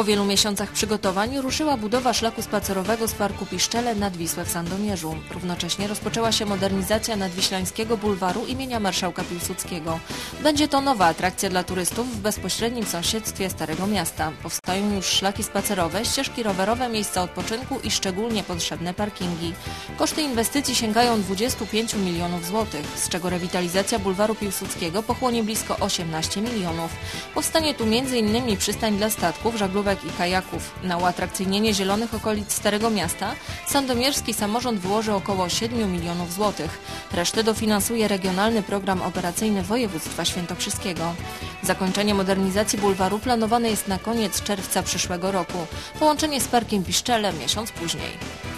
Po wielu miesiącach przygotowań ruszyła budowa szlaku spacerowego z Parku Piszczele nad Wisłę w Sandomierzu. Równocześnie rozpoczęła się modernizacja nadwiślańskiego bulwaru imienia marszałka Piłsudskiego. Będzie to nowa atrakcja dla turystów w bezpośrednim sąsiedztwie Starego Miasta. Powstają już szlaki spacerowe, ścieżki rowerowe, miejsca odpoczynku i szczególnie potrzebne parkingi. Koszty inwestycji sięgają 25 milionów złotych, z czego rewitalizacja bulwaru Piłsudskiego pochłonie blisko 18 milionów. Powstanie tu m.in. przystań dla statków, żaglówek i kajaków. Na uatrakcyjnienie zielonych okolic Starego Miasta sandomierski samorząd wyłoży około 7 milionów złotych. Resztę dofinansuje regionalny program operacyjny województwa świętokrzyskiego. Zakończenie modernizacji bulwaru planowane jest na koniec czerwca przyszłego roku. Połączenie z Parkiem Piszczele miesiąc później.